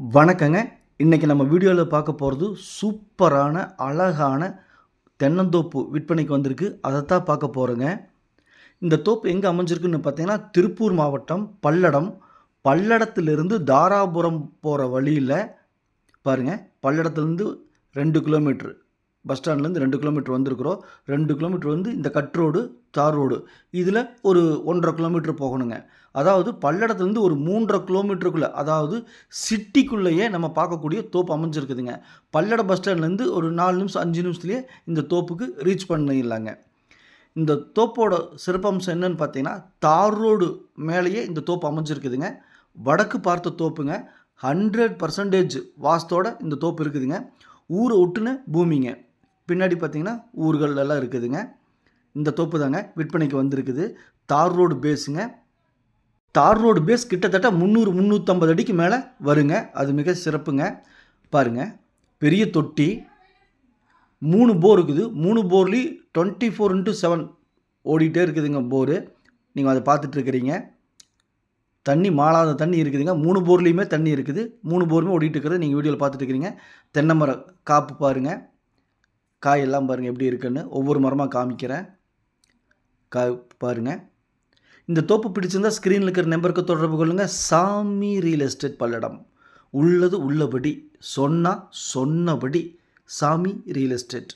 வணக்கங்க. இன்றைக்கி நம்ம வீடியோவில் பார்க்க போகிறது சூப்பரான அழகான தென்னந்தோப்பு விற்பனைக்கு வந்திருக்கு. அதைத்தான் பார்க்க போகிறோங்க இந்த தோப்பு எங்கே அமைஞ்சிருக்குன்னு பார்த்தீங்கன்னா திருப்பூர் மாவட்டம் பல்லடம். பல்லடத்திலிருந்து தாராபுரம் போகிற வழியில் பாருங்கள் பல்லடத்துலேருந்து ரெண்டு கிலோமீட்ரு பஸ் ஸ்டாண்ட்லேருந்து ரெண்டு கிலோமீட்டர் வந்திருக்கிறோம். ரெண்டு கிலோமீட்டர் வந்து இந்த கட் ரோடு தார் ரோடு. இதில் ஒரு ஒன்றரை கிலோமீட்டர் போகணுங்க. அதாவது பல்லடத்துலேருந்து ஒரு மூன்றரை கிலோமீட்டருக்குள்ளே அதாவது சிட்டிக்குள்ளேயே நம்ம பார்க்கக்கூடிய தோப்பு அமைஞ்சிருக்குதுங்க. பல்லட பஸ் ஸ்டாண்ட்லேருந்து ஒரு நாலு நிமிஷம் அஞ்சு நிமிஷத்துலேயே இந்த தோப்புக்கு ரீச் பண்ணிடலாங்க. இந்த தோப்போட சிறப்பம்சம் என்னன்னு பார்த்தீங்கன்னா தார் ரோடு மேலேயே இந்த தோப்பு அமைஞ்சிருக்குதுங்க. வடக்கு பார்த்த தோப்புங்க. ஹண்ட்ரட் பர்சன்டேஜ் வாஸ்தோட இந்த தோப்பு இருக்குதுங்க. ஊரை ஒட்டுன பூமிங்க. பின்னாடி பார்த்திங்கன்னா ஊர்கள் எல்லாம் இருக்குதுங்க. இந்த தோப்பு தாங்க விற்பனைக்கு வந்திருக்குது. தார் ரோடு பேஸுங்க. தார் ரோடு பேஸ் கிட்டத்தட்ட முந்நூறு முந்நூற்றம்பது அடிக்கு மேலே வருங்க. அது மிக சிறப்புங்க. பாருங்கள் பெரிய தொட்டி. மூணு போர் இருக்குது. மூணு போர்லேயும் டுவெண்ட்டி ஃபோர் இன்ட்டு செவன் ஓடிட்டே இருக்குதுங்க போரு. நீங்கள் அதை பார்த்துட்ருக்குறீங்க தண்ணி மாளாத தண்ணி இருக்குதுங்க. மூணு போர்லேயுமே தண்ணி இருக்குது. மூணு போருமே ஓடிட்டு இருக்கிறது. நீங்கள் வீடியோவில் பார்த்துட்டு இருக்கிறீங்க. தென்னை மரம் காப்பு பாருங்கள் காயெல்லாம் பாருங்கள் எப்படி இருக்குன்னு ஒவ்வொரு மரமாக காமிக்கிறேன். காய் பாருங்கள் இந்த தோப்பு பிடிச்சிருந்தா ஸ்க்ரீனில் இருக்கிற நம்பருக்கு தொடர்பு கொள்ளுங்கள் சாமி ரியல் எஸ்டேட் பல்லடம். உள்ளது உள்ளபடி சொன்னால் சொன்னபடி சாமி ரியல் எஸ்டேட்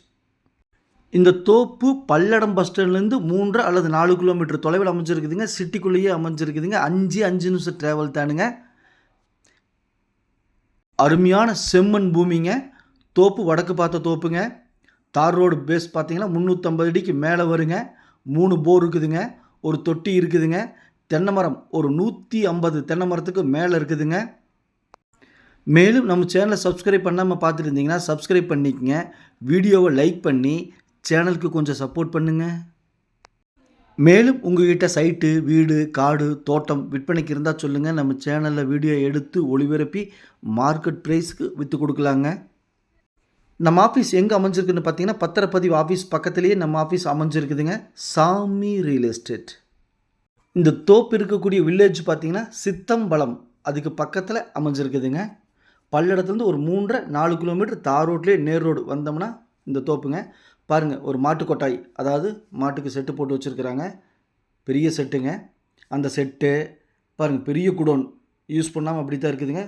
இந்த தோப்பு பல்லடம் பஸ் ஸ்டாண்ட்லேருந்து மூன்று அல்லது நாலு கிலோமீட்டர் தொலைவில் அமைஞ்சிருக்குதுங்க. சிட்டிக்குள்ளேயே அமைஞ்சிருக்குதுங்க. அஞ்சு அஞ்சு நிமிஷம் ட்ராவல் தானுங்க. அருமையான செம்மண் பூமிங்க. தோப்பு வடக்கு பார்த்த தோப்புங்க. தார் ரோடு பேஸ் பார்த்தீங்கன்னா முந்நூற்றம்பது அடிக்கு மேலே வருங்க. மூணு போர் இருக்குதுங்க. ஒரு தொட்டி இருக்குதுங்க. தென்னை மரம் ஒரு நூற்றி ஐம்பது தென்னை மரத்துக்கு மேலே இருக்குதுங்க. மேலும் நம்ம சேனலை சப்ஸ்கிரைப் பண்ணாமல் பார்த்துட்டு இருந்தீங்கன்னா சப்ஸ்கிரைப் பண்ணிக்கங்க. வீடியோவை லைக் பண்ணி சேனலுக்கு கொஞ்சம் சப்போர்ட் பண்ணுங்கள் மேலும் உங்ககிட்ட சைட்டு வீடு காடு தோட்டம் விற்பனைக்கு இருந்தால் சொல்லுங்கள் நம்ம சேனலில் வீடியோ எடுத்து ஒளிபரப்பி மார்க்கெட் ப்ரைஸ்க்கு விற்று கொடுக்கலாங்க. நம்ம ஆஃபீஸ் எங்கே அமைஞ்சிருக்குன்னு பார்த்தீங்கன்னா பத்திரப்பதிவு ஆஃபீஸ் பக்கத்துலேயே நம்ம ஆஃபீஸ் அமைஞ்சிருக்குதுங்க. சாமி ரியல் எஸ்டேட் இந்த தோப்பு இருக்கக்கூடிய வில்லேஜ் பார்த்தீங்கன்னா சித்தம்பலம் அதுக்கு பக்கத்தில் அமைஞ்சிருக்குதுங்க. பல்லடத்துலேருந்து ஒரு மூன்றரை நாலு கிலோமீட்டர் தார் ரோட்லேயே நேர் ரோடு வந்தோம்னா இந்த தோப்புங்க. பாருங்கள் ஒரு மாட்டு கொட்டாய் அதாவது மாட்டுக்கு செட்டு போட்டு வச்சுருக்குறாங்க. பெரிய செட்டுங்க. அந்த செட்டு பாருங்கள் பெரிய குடோன். யூஸ் பண்ணாமல் அப்படி தான் இருக்குதுங்க.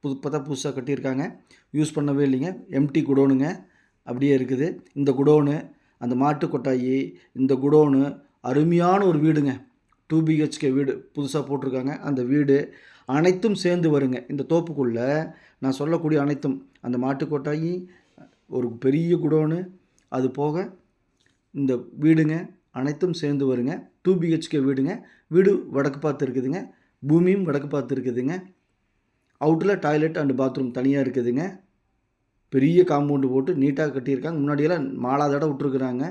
புது பார்த்தா புதுசாக கட்டியிருக்காங்க. யூஸ் பண்ணவே இல்லைங்க. எம்டி குடோனுங்க. அப்படியே இருக்குது. இந்த குடோனு அந்த மாட்டு கொட்டாயி இந்த குடோனு அருமையான ஒரு வீடுங்க. டூ பிஹெச்கே வீடு புதுசாக போட்டிருக்காங்க. அந்த வீடு அனைத்தும் சேர்ந்து வருங்க. இந்த தோப்புக்குள்ளே நான் சொல்லக்கூடிய அனைத்தும். அந்த மாட்டு கொட்டாயி ஒரு பெரிய குடோனு அது போக இந்த வீடுங்க அனைத்தும் சேர்ந்து வருங்க. டூ பிஹெச்கே வீடுங்க. வீடு வடக்கு பார்த்து இருக்குதுங்க. பூமியும் வடக்கு பார்த்து இருக்குதுங்க. அவுட்டில் டாய்லெட் அண்டு பாத்ரூம் தனியாக இருக்குதுங்க. பெரிய காம்பவுண்டு போட்டு நீட்டாக கட்டியிருக்காங்க. முன்னாடியெல்லாம் மாலாதட விட்ருக்குறாங்க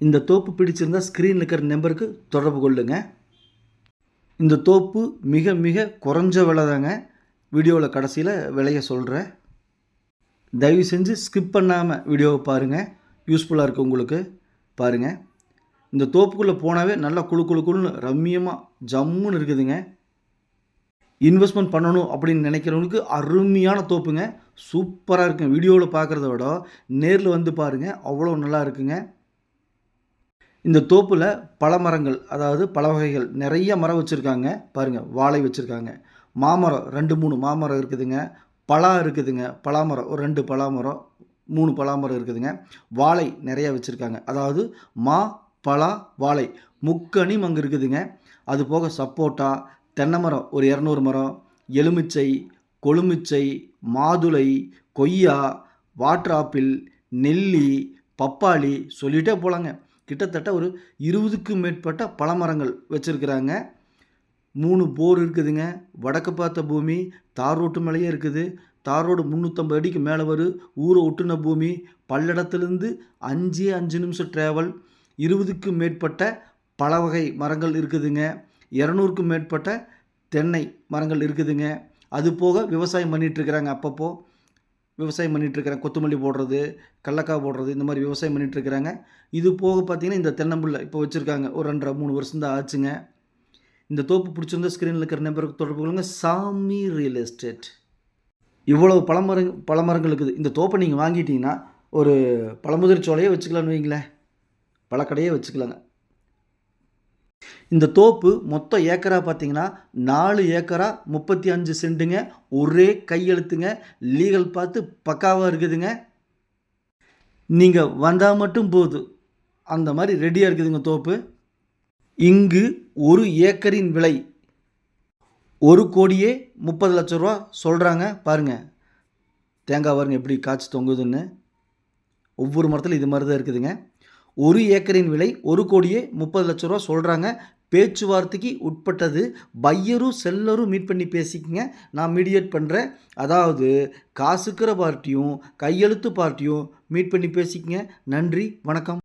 இந்த தோப்பு பிடிச்சிருந்தால் ஸ்க்ரீனில் இருக்கிற நம்பருக்கு தொடர்பு கொள்ளுங்க. இந்த தோப்பு மிக மிக குறைஞ்ச விலை தாங்க வீடியோவில் கடைசியில் விலையை சொல்கிறேன் தயவு செஞ்சு ஸ்கிப் பண்ணாமல் வீடியோவை பாருங்கள் யூஸ்ஃபுல்லாக இருக்குது உங்களுக்கு. பாருங்கள் இந்த தோப்புக்குள்ளே போனாவே நல்லா குழு குழு குழுன்னு ரம்மியமாக ஜம்முன்னு இருக்குதுங்க. இன்வெஸ்ட்மெண்ட் பண்ணணும் அப்படின்னு நினைக்கிறவங்களுக்கு அருமையான தோப்புங்க. சூப்பராக இருக்குங்க. வீடியோவில் பார்க்குறத விட நேரில் வந்து பாருங்கள் அவ்வளோ நல்லா இருக்குங்க. இந்த தோப்பில் பல மரங்கள் அதாவது பல வகைகள் நிறைய மரம் வச்சுருக்காங்க. பாருங்கள் வாழை வச்சுருக்காங்க. மாமரம் ரெண்டு மூணு மாமரம் இருக்குதுங்க. பலா இருக்குதுங்க. பலாமரம் ஒரு ரெண்டு பலாமரம் மூணு பலாமரம் இருக்குதுங்க. வாழை நிறையா வச்சுருக்காங்க. அதாவது மா பலா வாழை முக்கணி அங்கே இருக்குதுங்க. அது போக சப்போட்டா தென்னை மரம் ஒரு இரநூறு மரம் எலுமிச்சை கொழுமிச்சை மாதுளை கொய்யா வாட்டர் ஆப்பிள் நெல்லி பப்பாளி சொல்லிகிட்டே போகலாங்க கிட்டத்தட்ட ஒரு இருபதுக்கும் மேற்பட்ட பழமரங்கள் வச்சுருக்கிறாங்க. மூணு போர் இருக்குதுங்க. வடக்கு பார்த்த பூமி தார் ரோட்டு மேலேயே இருக்குது. தார் ரோடு முந்நூற்றம்பது அடிக்கு மேலே வரும் ஊரை ஒட்டுன பூமி பல்லடத்துலேருந்து அஞ்சு அஞ்சு நிமிஷம் ட்ராவல் இருபதுக்கும் மேற்பட்ட பல வகை மரங்கள் இருக்குதுங்க. இரநூறுக்கும் மேற்பட்ட தென்னை மரங்கள் இருக்குதுங்க. அது போக விவசாயம் பண்ணிகிட்ருக்குறாங்க அப்பப்போ. விவசாயம் பண்ணிகிட்ருக்குறாங்க கொத்தமல்லி போடுறது கடலக்காய் போடுறது இந்த மாதிரி விவசாயம் பண்ணிகிட்ருக்குறாங்க இது போக பார்த்திங்கன்னா இந்த தென்னம்பிள்ளை இப்போ வச்சுருக்காங்க. ஒரு ரெண்டரை மூணு வருஷம் தான் ஆச்சுங்க. இந்த தோப்பு பிடிச்சிருந்தா ஸ்க்ரீனில் இருக்கிற நம்பருக்கு தொடர்பு கொள்ளுங்க. சாமி ரியல் எஸ்டேட் இவ்வளவு பழமரங் பழமரங்கள் இருக்குது. இந்த தோப்பை நீங்கள் வாங்கிட்டீங்கன்னா ஒரு பழமுதிர் சோலையே வச்சுக்கலான்னு வைங்களேன். பழக்கடையே வச்சுக்கலாங்க. இந்த தோப்பு மொத்த ஏக்கரா பார்த்தீங்கன்னா நாலு ஏக்கரா முப்பத்தி அஞ்சு சென்ட்டுங்க. ஒரே கையெழுத்துங்க லீகல் பார்த்து பக்காவாக இருக்குதுங்க. நீங்கள் வந்தால் மட்டும் போதும் அந்த மாதிரி ரெடியாக இருக்குதுங்க தோப்பு. இங்கு ஒரு ஏக்கரின் விலை ஒரு கோடியே முப்பது லட்ச ரூபா சொல்கிறாங்க பாருங்கள் தேங்காய் பாருங்க எப்படி காய்ச்சி தொங்குதுன்னு. ஒவ்வொரு மரத்தில் இது மாதிரி தான் இருக்குதுங்க. ஒரு ஏக்கரின் விலை ஒரு கோடியே முப்பது லட்ச ரூபா சொல்கிறாங்க பேச்சுவார்த்தைக்கு உட்பட்டது. பையரும் செல்லரும் மீட் பண்ணி பேசிக்கங்க. நான் மீடியேட் பண்ணுறேன் அதாவது காசுக்கிற பார்ட்டியும் கையெழுத்து பார்ட்டியும் மீட் பண்ணி பேசிக்கங்க. நன்றி வணக்கம்.